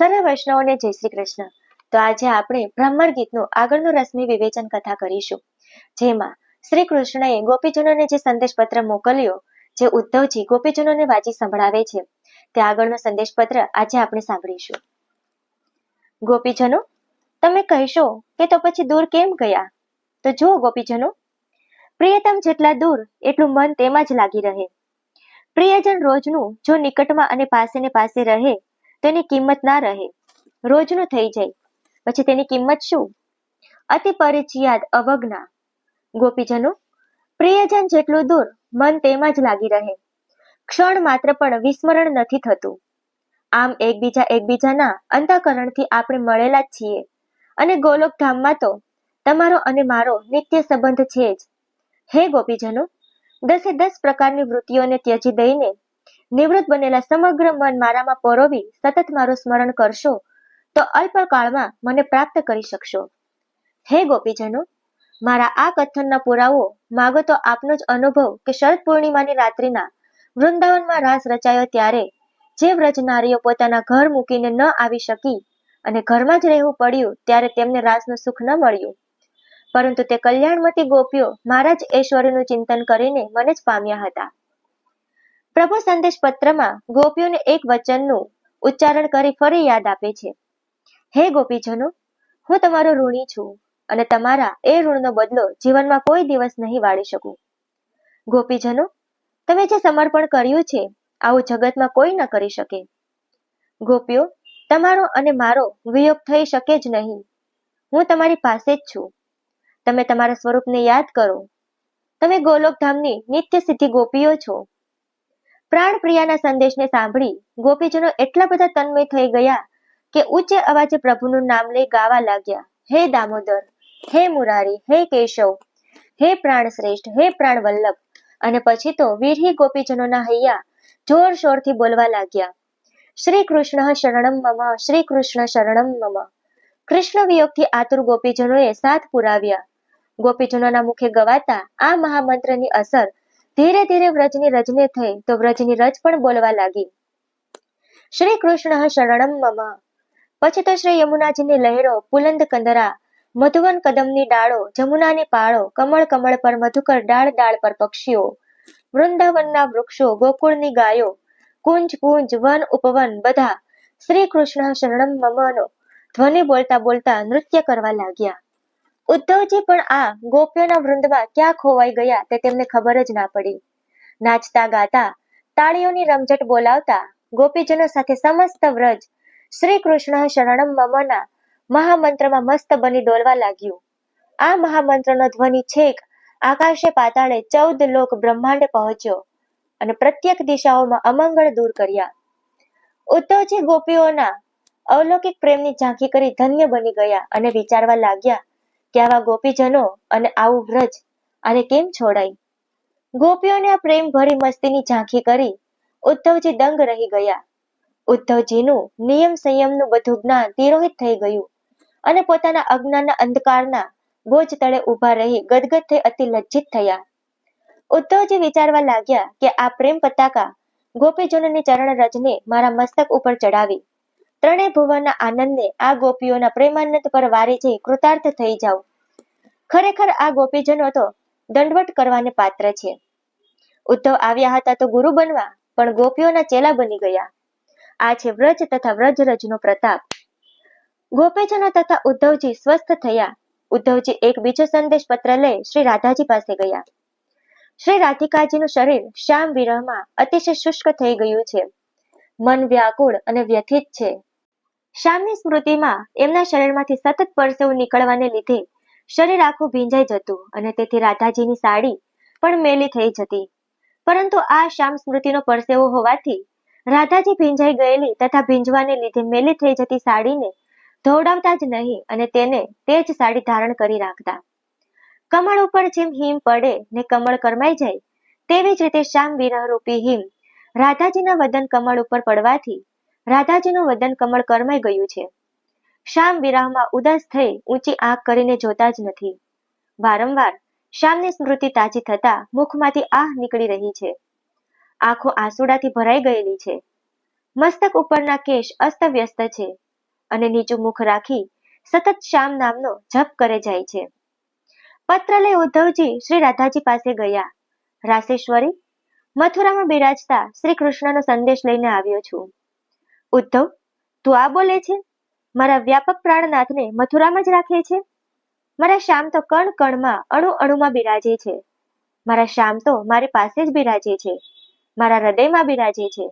સર્વ વૈષ્ણવોને જય શ્રી કૃષ્ણ. તો આજે આપણે બ્રાહ્મણ ગીતનું આગળનું રસમી વિવેચન કથા કરીશું. જેમાં શ્રી કૃષ્ણએ ગોપીજનોને જે સંદેશ પત્ર મોકલ્યો, જે ઉદ્ધવજી ગોપીજનોને વાંચી સંભળાવે છે, તે આગળનો સંદેશ પત્ર આજે આપણે સાંભળીશું. ગોપીજનો, તમે કહેશો કે તો પછી દૂર કેમ ગયા? તો જુઓ ગોપીજનો, પ્રિયતમ જેટલા દૂર, એટલું મન તેમાં જ લાગી રહે. પ્રિયજન રોજનું જો નિકટમાં અને પાસે ને પાસે રહે તેની કિંમત ના રહે. રોજનું થઈ જાય. પછી તેની કિંમત શું? અતિ પરિચિયાદ અવજ્ઞા. ગોપીજનો, પ્રિયજન જેટલું દૂર, મન તેમાં જ લાગી રહે. ક્ષણ માત્ર પણ વિસ્મરણ નથી થતું. આમ એકબીજા એકબીજાના અંતઃકરણથી આપણે મળેલા જ છીએ. અને ગોલોક ધામમાં તો તમારો અને મારો નિત્ય સંબંધ છે જ. હે ગોપીજનો, દસે દસ પ્રકારની વૃત્તિઓને ત્યજી દઈને નિવૃત્ત બનેલા સમગ્ર મન મારામાં પરોવી સતત મારું સ્મરણ કરશો, તો અલ્પકાળમાં મને પ્રાપ્ત કરી શકશો. હે ગોપીજનો, મારા આ કથનના પુરાવો માગો તો આપનો જ અનુભવ કે શરદ પૂર્ણિમાની રાત્રિના વૃંદાવનમાં રાસ રચાયો ત્યારે જે વ્રજનારીઓ પોતાના ઘર મૂકીને ન આવી શકી અને ઘરમાં જ રહેવું પડ્યું ત્યારે તેમને રાસનું સુખ ન મળ્યું. પરંતુ તે કલ્યાણમતી ગોપીઓ મારા જ ઐશ્વર્યનું ચિંતન કરીને મને જ પામ્યા હતા. પ્રભુ સંદેશ પત્રમાં ગોપીઓને એક વચનનું ઉચ્ચારણ કરી ફરી યાદ આપે છે. હે ગોપીજનો, હું તમારો ઋણી છું અને તમારા એ ઋણનો બદલો જીવનમાં કોઈ દિવસ નહીં વાળી શકું. ગોપીજનો, તમે જે સમર્પણ કર્યું છે, આવું જગતમાં કોઈ ન કરી શકે. ગોપીઓ, તમારો અને મારો વિયોગ થઈ શકે જ નહીં. હું તમારી પાસે જ છું. તમે તમારા સ્વરૂપને યાદ કરો. તમે ગોલોકધામની નિત્ય સિદ્ધિ ગોપીઓ છો. પ્રાણ પ્રિયાના સંદેશને સાંભળી ગોપીજનો એટલા બધા તન્મય થઈ ગયા કે ઉચ્ચ અવાજે પ્રભુનું નામ લઈ ગાવા લાગ્યા. હે દામોદર, હે મુરારી, હે કેશવ, હે પ્રાણ શ્રેષ્ઠ હે પ્રાણ વલ્લભ અને પછી તો વીરહી ગોપીજનોના હૈયા જોર શોરથી બોલવા લાગ્યા. શ્રી કૃષ્ણ શરણમ મમ, શ્રી કૃષ્ણ શરણમ મમ. કૃષ્ણ વિયોગથી આતુર ગોપીજનોએ સાથ પુરાવ્યા. ગોપીજનોના મુખે ગવાતા આ મહામંત્રની અસર ધીરે ધીરે વ્રજની રજને થઈ તો વ્રજની રજ પણ બોલવા લાગી. શ્રી કૃષ્ણ શરણમ મમ. પછી તો શ્રી યમુનાજીની લહેરો, પુલંદ કંદરા, મધુવન કદમની ડાળો, જમુનાની પાળો, કમળ કમળ પર મધુકર ડાળ ડાળ પર પક્ષીઓ, વૃંદાવનના વૃક્ષો, ગોકુળની ગાયો, કુંજ કુંજ, વન, ઉપવન બધા શ્રી કૃષ્ણ શરણમ મમનો ધ્વનિ બોલતા બોલતા નૃત્ય કરવા લાગ્યા. ઉદ્ધવજી પણ આ ગોપીઓના વૃંદમાં ક્યાં ખોવાઈ ગયા તે તેમને ખબર જ ના પડી. નાચતા, ગાતા, તાળીઓની રમઝટ બોલાવતા ગોપીજનો સાથે સમસ્ત વ્રજ શ્રી કૃષ્ણ શરણમ મમના મહામંત્રમાં મસ્ત બની ડોલવા લાગ્યું. આ મહામંત્રનો ધ્વનિ છેક આકાશે પાતાળે ચૌદ લોક બ્રહ્માંડે પહોંચ્યો અને પ્રત્યેક દિશાઓમાં અમંગળ દૂર કર્યા. ઉદ્ધવજી ગોપીઓના અવલૌકિક પ્રેમની ઝાંખી કરી ધન્ય બની ગયા અને વિચારવા લાગ્યા કે આવા ગોપીજનો અને આવું વ્રજ આને કેમ છોડાય? ગોપીઓને આ પ્રેમ ભરી મસ્તીની ઝાંખી કરી ઉદ્ધવજી દંગ રહી ગયા. ઉદ્ધવજીનું નિયમ સંયમનું બધું જ્ઞાન તિરોહિત થઈ ગયું અને પોતાના અજ્ઞાનના અંધકારના બોજ તળે ઊભા રહી ગદગદ થઈ અતિ લજ્જિત થયા. ઉદ્ધવજી વિચારવા લાગ્યા કે આ પ્રેમ પતાકા ગોપીજનોની ચરણ રજને મારા મસ્તક ઉપર ચડાવી ત્રણેય ભુવનના આનંદને આ ગોપીઓના પ્રેમાનંદ પર વારી જઈ કૃતાર્થ થઈ જાઉં ખરેખર આ ગોપીજનો તો દંડવટ કરવાને પાત્ર છે. ઉદ્ધવ આવ્યા હતા તો ગુરુ બનવા, પણ ગોપીઓના ચેલા બની ગયા. આ છે વ્રજ તથા વ્રજરજનો પ્રતાપ. ગોપીજનો તથા ઉદ્ધવજી સ્વસ્થ થયા. ઉદ્ધવજી એક બીજો સંદેશ પત્ર લઈ શ્રી રાધાજી પાસે ગયા. શ્રી રાધિકાજીનું શરીર શ્યામ વિરહમાં અતિશય શુષ્ક થઈ ગયું છે. મન વ્યાકુળ અને વ્યથિત છે. શ્યામની સ્મૃતિમાં એમના શરીરમાંથી સતત પરસેવું નીકળવાને લીધે શરીર આખું ભીંજાઈ જતું અને તેથી રાધાજીની સાડી પણ મેલી થઈ જતી. પરંતુ આ શ્યામ સ્મૃતિનો પરસેવો હોવાથી રાધાજી ભીંજાઈ ગયેલી તથા ભીંજવાને લીધે મેલી થઈ જતી સાડીને ધોવડાવતા જ નહીં અને તેને તે જ સાડી ધારણ કરી રાખતા. કમળ ઉપર જેમ હિમ પડે ને કમળ કરમાઈ જાય, તેવી જ રીતે શ્યામ વિરહ રૂપી હિમ રાધાજીના વદન કમળ ઉપર પડવાથી રાધાજીનું વદન કમળ કરમાઈ ગયું છે. શ્યામ વિરાહમાં ઉદાસ થઈ ઊંચી આંખ કરીને જોતા જ નથી. વારંવાર શ્યામની સ્મૃતિ તાજી થતા મુખમાંથી આહ નીકળી રહી છે. આંખો આંસુડાથી ભરાઈ ગયેલી છે. મસ્તક ઉપરના કેશ અસ્તવ્યસ્ત છે અને નીચું મુખ રાખી સતત શ્યામ નામનો જપ કરે જાય છે. પત્ર લઈ ઉદ્ધવજી શ્રી રાધાજી પાસે ગયા. રાસેશ્વરી મથુરામાં બિરાજતા શ્રી કૃષ્ણનો સંદેશ લઈને આવ્યો છું. ઉદ્ધવ, તું આ બોલે છે? મારા વ્યાપક પ્રાણનાથને મથુરામાં જ રાખે છે? મારા શ્યામ તો કણ કણમાં, અણુ અણુમાં બિરાજે છે. મારા શ્યામ તો મારી પાસે જ બિરાજે છે. મારા હૃદયમાં બિરાજે છે.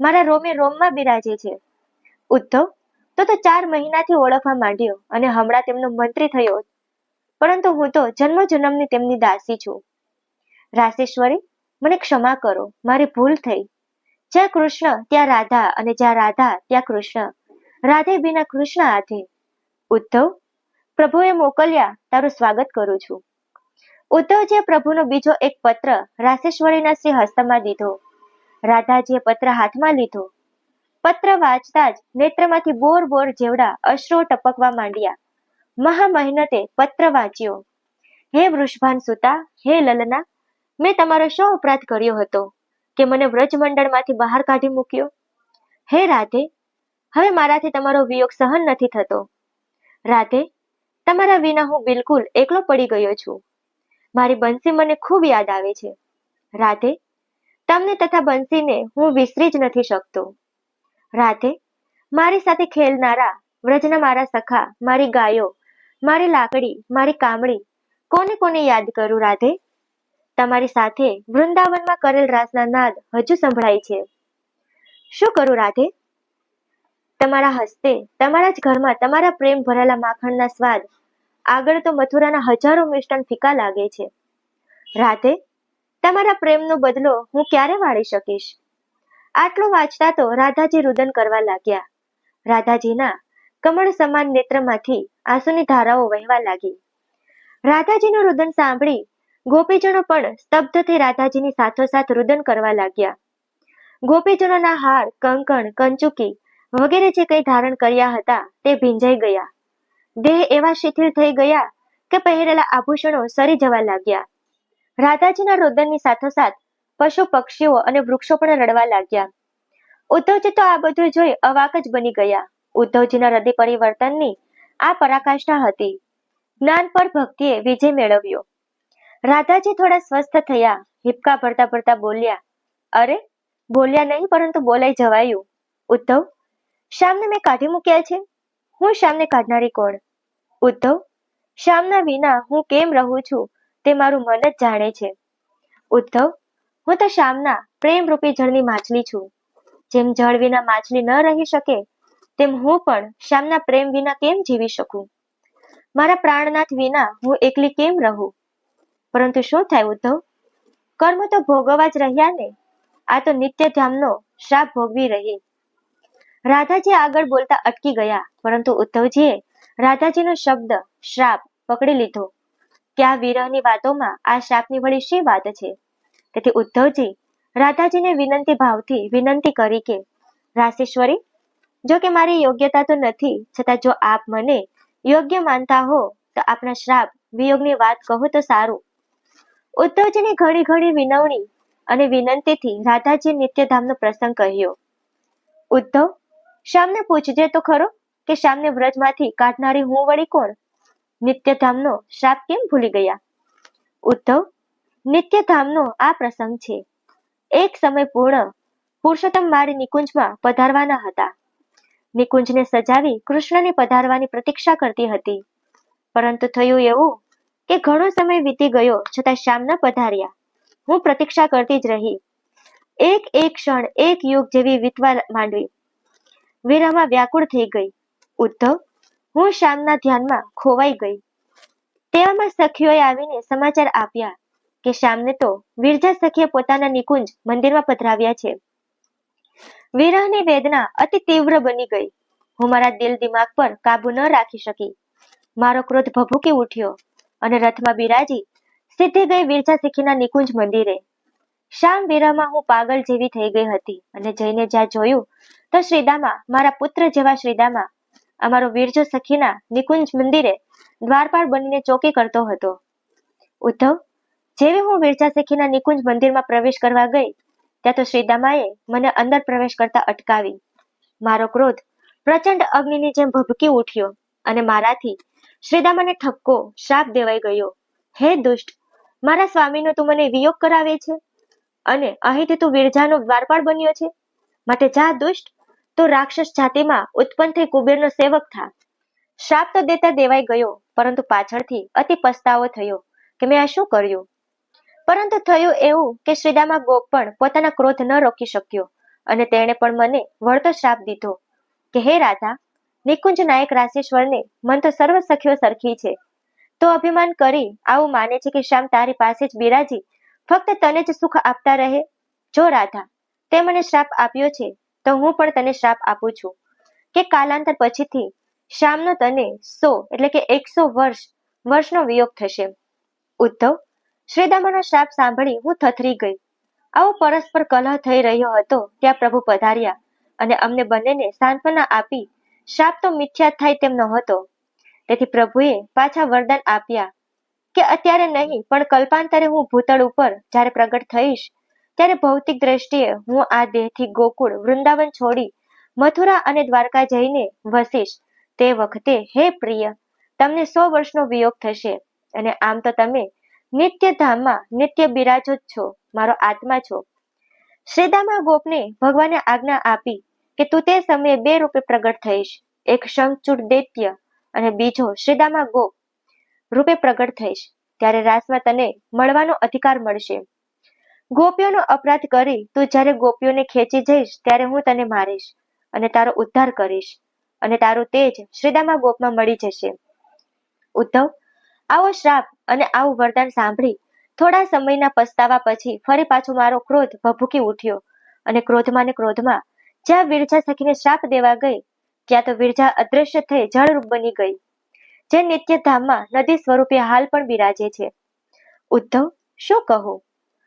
મારા રોમે રોમમાં બિરાજે છે. ઉદ્ધવ, તો તો ચાર મહિનાથી ઓળખવા માંડ્યો અને હમણાં તેમનો મંત્રી થયો. પરંતુ હું તો જન્મ જન્મની તેમની દાસી છું. રાસેશ્વરી મને ક્ષમા કરો. મારી ભૂલ થઈ. જ્યાં કૃષ્ણ, ત્યાં રાધા અને જ્યાં રાધા, ત્યાં કૃષ્ણ. રાધે વિના કૃષ્ણ હાથે, ઉદ્ધવ, પ્રભુએ મોકલ્યા, તારું સ્વાગત કરું છું. ઉદ્ધવજીએ પ્રભુનો બીજો એક પત્ર રાશેશ્વરીના શ્રી હસ્તમાં દીધો રાધાજીએ પત્ર હાથમાં લીધો, પત્ર વાંચતા જ નેત્રમાંથી બોર બોર જેવડા અશ્રુઓ ટપકવા માંડ્યા. મહા મહેનતે પત્ર વાંચ્યો, હે વૃષભાન સુતા, હે લલના, મેં તમારો શો અપરાધ કર્યો હતો. કે મને વ્રજમંડળમાંથી બહાર કાઢી મૂક્યો? હે રાધે, હવે મારાથી તમારો વિયોગ સહન નથી થતો. રાધે, તમારા વિના હું બિલકુલ એકલો પડી ગયો છું. મારી બંસી મને ખૂબ યાદ આવે છે. રાધે, તમને તથા બંસીને હું વિસરી જ નથી શકતો. રાધે, મારી સાથે ખેલનારા, વ્રજના મારા સખા, મારી ગાયો, મારી લાકડી, મારી કામળી, કોને કોને યાદ કરું રાધે? તમારી સાથે વૃંદાવનમાં કરેલ રાસના નાદ હજુ સંભળાય છે. શું કરું રાધે? તમારા હસ્તે, તમારા જ ઘરમાં તમારા પ્રેમ ભરેલા માખણના સ્વાદ, આગળ તો મથુરાના હજારો મિષ્ટાન ફીકા લાગે છે. રાધે, તમારા પ્રેમનો બદલો હું ક્યારે વાળી શકીશ? આટલું વાંચતા તો રાધાજી રુદન કરવા લાગ્યા. રાધાજીના કમળ સમાન નેત્રમાંથી આંસુની ધારાઓ વહેવા લાગી. રાધાજીનું રુદન સાંભળી ગોપીજનો પણ સ્તબ્ધ થઈ રાધાજીની સાથોસાથ રુદન કરવા લાગ્યા. ગોપીજનોના હાર, કંકણ, કંચુકી વગેરે જે કંઈ ધારણ કર્યા હતા તે ભીંજાઈ ગયા. દેહ એવા શિથિલ થઈ ગયા કે પહેરેલા આભૂષણો સરી જવા લાગ્યા. રાધાજીના રુદનની સાથોસાથ પશુ પક્ષીઓ અને વૃક્ષો પણ રડવા લાગ્યા. ઉદ્ધવજી તો આ બધું જોઈ અવાક જ બની ગયા. ઉદ્ધવજીના હૃદય પરિવર્તનની આ પરાકાષ્ઠા હતી. જ્ઞાન પર ભક્તિએ વિજય મેળવ્યો. રાધાજી થોડા સ્વસ્થ થયા, હિપકા ભરતા ભરતા બોલ્યા, અરે, બોલ્યા નહીં, પરંતુ બોલાઈ જવાયું. ઉદ્ધવ, શ્યામને મેં કાઢી મૂક્યા છે? હું શ્યામને કાઢનારી કોણ? ઉદ્ધવ, શ્યામના વિના હું કેમ રહું છું, તે મારું મન જ જાણે છે. ઉદ્ધવ, હું તો શ્યામના પ્રેમ રૂપી જળની માછલી છું. જેમ જળ વિના માછલી ન રહી શકે, તેમ હું પણ શ્યામના પ્રેમ વિના કેમ જીવી શકું? મારા પ્રાણનાથ વિના હું એકલી કેમ રહું? પરંતુ શું થાય ઉદ્ધવ? કર્મ તો ભોગવવા જ રહ્યા ને. આ તો નિત્ય ધામનો શ્રાપ ભોગવી રહી. રાધાજી આગળ બોલતા અટકી ગયા, પરંતુ ઉદ્ધવજીએ રાધાજીનો શબ્દ, શ્રાપ પકડી લીધો. આ વિરહની વાતોમાં આ શ્રાપની વળી શી વાત છે? તેથી ઉદ્ધવજી રાધાજીને વિનંતી ભાવથી વિનંતી કરી કે, રાશેશ્વરી, જો કે મારી યોગ્યતા તો નથી, છતાં જો આપ મને યોગ્ય માનતા હો, તો આપના શ્રાપ વિયોગની વાત કહો તો સારું. ઉદ્ધવજીની ઘડી ઘડી વિનવણી અને વિનંતીથી રાધાજી નિત્યધામનો પ્રસંગ કહ્યો. ઉદ્ધવ, શ્યામને પૂછજે તો ખરો કે શ્યામને વ્રજમાંથી કાઢનારી હું વળી કોણ? નિત્યધામનો શ્રાપ કેમ ભૂલી ગયા? ઉદ્ધવ, નિત્યધામનો આ પ્રસંગ છે. એક સમય પૂર્ણ પુરુષોત્તમ મારી નિકુંજમાં પધારવાના હતા. નિકુંજને સજાવી કૃષ્ણને પધારવાની પ્રતીક્ષા કરતી હતી. પરંતુ થયું એવું કે ઘણો સમય વીતી ગયો છતાં શ્યામ ન પધાર્યા. હું પ્રતીક્ષા કરતી જ રહી. એક એક ક્ષણ, એક યુગ જેવી વીતવા માંડવી. વીરામાં વ્યાકુળ થઈ ગઈ. ઉદ્ધવ, હું શ્યામના ધ્યાનમાં ખોવાઈ ગઈ. તેવામાં સખીઓએ આવીને સમાચાર આપ્યા કે શ્યામને તો વિરજા સખીએ પોતાના નિકુંજ મંદિરમાં પધરાવ્યા છે. વિરહની વેદના અતિ તીવ્ર બની ગઈ. હું મારા દિલ દિમાગ પર કાબુ ન રાખી શકી. મારો ક્રોધ ભભૂકી ઉઠ્યો. અને રથમાં બિરાજી સીધી ગઈ વિરજા શીખીના નિકુંજ મંદિરે. શામ વેરામાં હું પાગલ જેવી થઈ ગઈ હતી અને જઈને જ્યાં જોયું તો શ્રીદામા, મારા પુત્ર જેવા શ્રીદામા, અમારો વીરજો સખીના નિકુંજ મંદિરે દ્વારપાળ બનીને ચોકી કરતો હતો. ઉદ્ધવ, જેવી હું વીરજા સખીના નિકુંજ મંદિરમાં પ્રવેશ કરવા ગઈ, ત્યાં તો શ્રીદામાએ મને અંદર પ્રવેશ કરતા અટકાવી. મારો ક્રોધ પ્રચંડ અગ્નિની જેમ ભભકી ઉઠ્યો અને મારાથી શ્રીદામાને ઠપકો શ્રાપ દેવાઈ ગયો. હે દુષ્ટ, મારા સ્વામીનો તું મને વિયોગ કરાવે છે? અને અહીંથી તું વિરજાનો દ્વારપાળ બન્યો છે? માટે જા દુષ્ટ, તો રાક્ષસ જાતિમાં ઉત્પન્ન થઈ કુબેરનો સેવક થા. શ્રાપ તો દેતા દેવાઈ ગયો, પરંતુ પાછળથી અતિ પસ્તાવો થયો કે મેં આ શું કર્યું? પરંતુ થયું એવું કે શ્રીદામા ગોપ પણ પોતાના ક્રોધ ન રોકી શક્યો અને તેણે પણ મને વળતો શ્રાપ દીધો કે હે રાધા નિકુંજ નાયક રાશેશ્વરને મન તો સર્વ સખીઓ સરખી છે. તો અભિમાન કરી આવું માને છે કે શ્યામ તારી પાસે જ બિરાજી, ફક્ત તને જ સુખ આપતા રહે? જો રાધા, તે મને શ્રાપ આપ્યો છે, તો હું પણ તને શ્રાપ આપું છું. કે કાલાંતર પછીથી શ્યામનો તને સો એટલે કે એકસો વર્ષ, વર્ષનો વિયોગ થશે. ઉદ્ધવ, શ્રીદામાનો શ્રાપ સાંભળી હું થથરી ગઈ. આવો પરસ્પર કલહ થઈ રહ્યો હતો, ત્યાં પ્રભુ પધાર્યા અને અમને બંનેને સાંત્વના આપી શ્રાપ તો મિથ્યા થાય તેમ નહોતો. તેથી પ્રભુએ પાછા વરદાન આપ્યા કે અત્યારે નહીં, પણ કલ્પાંતરે હું ભૂતળ ઉપર જ્યારે પ્રગટ થઈશ, ત્યારે ભૌતિક દ્રષ્ટિએ હું આ દેહથી ગોકુળ, વૃંદાવન છોડી, મથુરા અને દ્વારકા જઈને વસીશ. તે વખતે, હે પ્રિય, તમને સો વર્ષનો વિયોગ થશે. અને આમ તો તમે નિત્ય ધામમાં નિત્ય બિરાજો જ છો, મારો આત્મા છો. શ્રીદામા ગોપને ભગવાને આજ્ઞા આપી કે તું તે સમયે બે રૂપે પ્રગટ થઈશ. એક શંખચૂડ દૈત્ય અને બીજો શ્રીદામા ગો રૂપે પ્રગટ થઈશ. ત્યારે રાસમાં તને મળવાનો અધિકાર મળશે. ગોપીઓનો અપરાધ કરી તું જ્યારે ગોપીઓને ખેંચી જઈશ, ત્યારે હું તને મારીશ અને તારો ઉદ્ધાર કરીશ અને તારું તેજ શ્રીદામા ગોપમાં મળી જશે. ઉદ્ધવ, આવો શ્રાપ અને આવું વરદાન સાંભળી. થોડા સમયના પસ્તાવા પછી ફરી પાછો મારો ક્રોધ ભભૂકી ઉઠ્યો અને ક્રોધમાં ને ક્રોધમાં જ્યાં વિરજા સખીને શ્રાપ દેવા ગઈ, ત્યાં તો વિરજા અદ્રશ્ય થઈ જળરૂપ બની ગઈ. જે નિત્યધામમાં નદી સ્વરૂપે હાલ પણ બિરાજે છે. ઉદ્ધવ, શું કહું?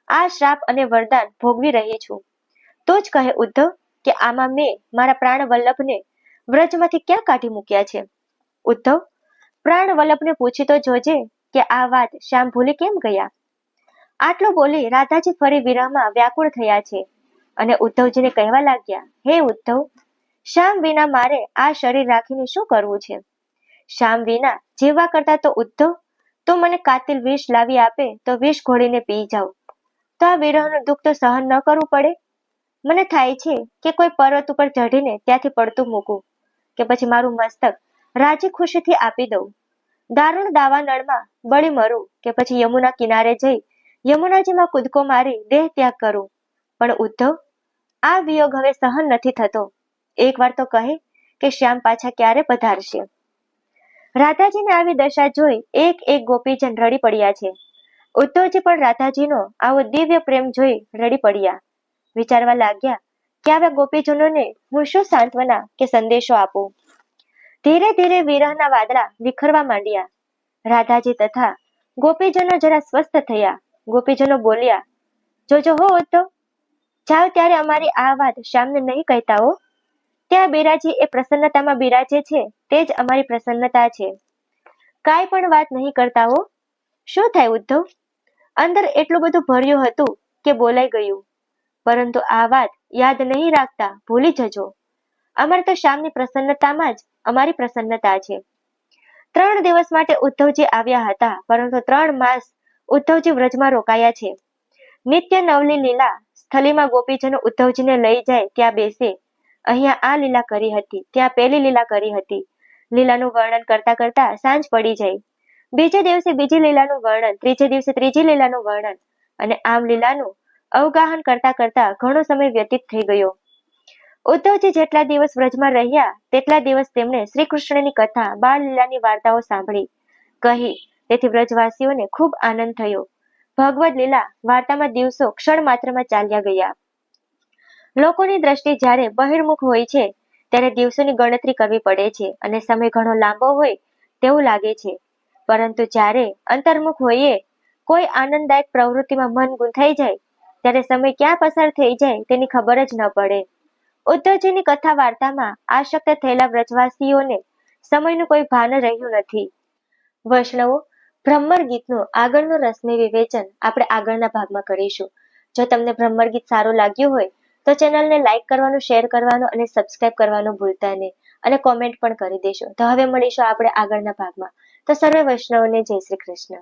આ શ્રાપ અને વરદાન ભોગવી રહી છું. તો જ કહે ઉદ્ધવ કે આમાં મેં મારા પ્રાણ વલ્લભને વ્રજમાંથી ક્યાં કાઢી મૂક્યા છે? ઉદ્ધવ પ્રાણ વલ્લભને પૂછી તો જોજે કે આ વાત શ્યામ ભૂલી કેમ ગયા? આટલું બોલી રાધાજી ફરી વિરહમાં વ્યાકુળ થયા છે. અને ઉદ્ધવજીને કહેવા લાગ્યા, હે ઉદ્ધવ શામ વિના મારે આ શરીર રાખીને શું કરવું છે? શામ વિના જીવવા કરતા તો ઉદ્ધવ, તો મને કાતિલ વિષ લાવી આપે તો વિષ ઘોળીને પી જાઉં. તો આ વિરહનું દુઃખ તો સહન ન કરવું પડે? મને થાય છે કે કોઈ પર્વત ઉપર ચઢીને ત્યાંથી પડતું મૂકું, કે પછી મારું મસ્તક રાજી ખુશીથી આપી દઉં. દારૂણ દાવા નળમાં બળી મરું, કે પછી યમુના કિનારે જઈ યમુનાજીમાં કૂદકો મારી દેહ ત્યાગ કરું. પણ ઉદ્ધવ આ વિયોગ હવે સહન નથી થતો. એકવાર તો કહે કે શ્યામ પાછા ક્યારે પધારશે? રાધાજીને આવી દશા જોઈ એક એક ગોપીજન રડી પડ્યા છે. ઉદ્ધવજી પણ રાધાજીનો આવો દિવ્ય પ્રેમ જોઈ રડી પડ્યા. વિચારવા લાગ્યા કે આવા ગોપીજનોને હું શું સાંત્વના કે સંદેશો આપું? ધીરે ધીરે વિરહના વાદળા વિખરવા માંડ્યા. રાધાજી તથા ગોપીજનો જરા સ્વસ્થ થયા. ગોપીજનો બોલ્યા, જોજો હો તો જાવ ત્યારે અમારી આ વાત શ્યામને નહીં કહેતા હો. ત્યાં બિરાજી એ પ્રસન્નતામાં બિરાજે છે, તે જ અમારી પ્રસન્નતા છે. કાંઈ પણ વાત નહીં કરતા હો. શું થાય ઉદ્ધવ? અંદર એટલું બધું ભર્યું હતું કે બોલાઈ ગયું. પરંતુ આ વાત યાદ નહીં રાખતા ભૂલી જજો. અમારે તો શ્યામની પ્રસન્નતામાં જ અમારી પ્રસન્નતા છે. ત્રણ દિવસ માટે ઉદ્ધવજી આવ્યા હતા, પરંતુ ત્રણ માસ ઉદ્ધવજી વ્રજમાં રોકાયા છે. નિત્ય નવલી લીલા સ્થલીમાં ગોપીજનો ઉદ્ધવજીને લઈ જાય ત્યાં બેસે. અહીંયા આ લીલા કરી હતી. ત્યાં પેલી લીલા કરી હતી. લીલાનું વર્ણન કરતા કરતા સાંજ પડી જાય. બીજે દિવસે બીજી લીલાનું વર્ણન, ત્રીજે દિવસે ત્રીજી લીલાનું વર્ણન અને આમ લીલાનું અવગાહન કરતા કરતા ઘણો સમય વ્યતીત થઈ ગયો. ઉદ્ધવજી જેટલા દિવસ વ્રજમાં રહ્યા, તેટલા દિવસ તેમણે શ્રી કૃષ્ણની કથા, બાળ લીલાની વાર્તાઓ સાંભળી. કહી, તેથી વ્રજવાસીઓને ખૂબ આનંદ થયો. ભગવદ લીલા વાર્તામાં દિવસો ક્ષણ માત્રમાં ચાલ્યા ગયા. લોકોની દ્રષ્ટિ જ્યારે બહિર્મુખ હોય છે, ત્યારે દિવસોની ગણતરી કરવી પડે છે અને સમય ઘણો લાંબો હોય તેવું લાગે છે. પરંતુ જ્યારે અંતર્મુખ હોઈએ, કોઈ આનંદદાયક પ્રવૃત્તિમાં મન ગૂંથાઈ જાય, ત્યારે સમય ક્યાં પસાર થઈ જાય તેની ખબર જ ન પડે. ઉદ્ધવજીની કથા વાર્તામાં આશક્ત થયેલા વ્રજવાસીઓને સમયનું કોઈ ભાન રહ્યું નથી. વૈષ્ણવો ભ્રમર ગીતનું આગળનું રસમી વિવેચન આપણે આગળના ભાગમાં કરીશું. જો તમને ભ્રમર ગીત સારું લાગ્યું હોય, તો ચેનલને લાઇક કરવાનું, શેર કરવાનું અને સબસ્ક્રાઇબ કરવાનું ભૂલતા નહીં. અને કોમેન્ટ પણ કરી દેશો તો હવે મળીશું આપણે આગળના ભાગમાં. તો સર્વે વૈષ્ણવને જય શ્રી કૃષ્ણ.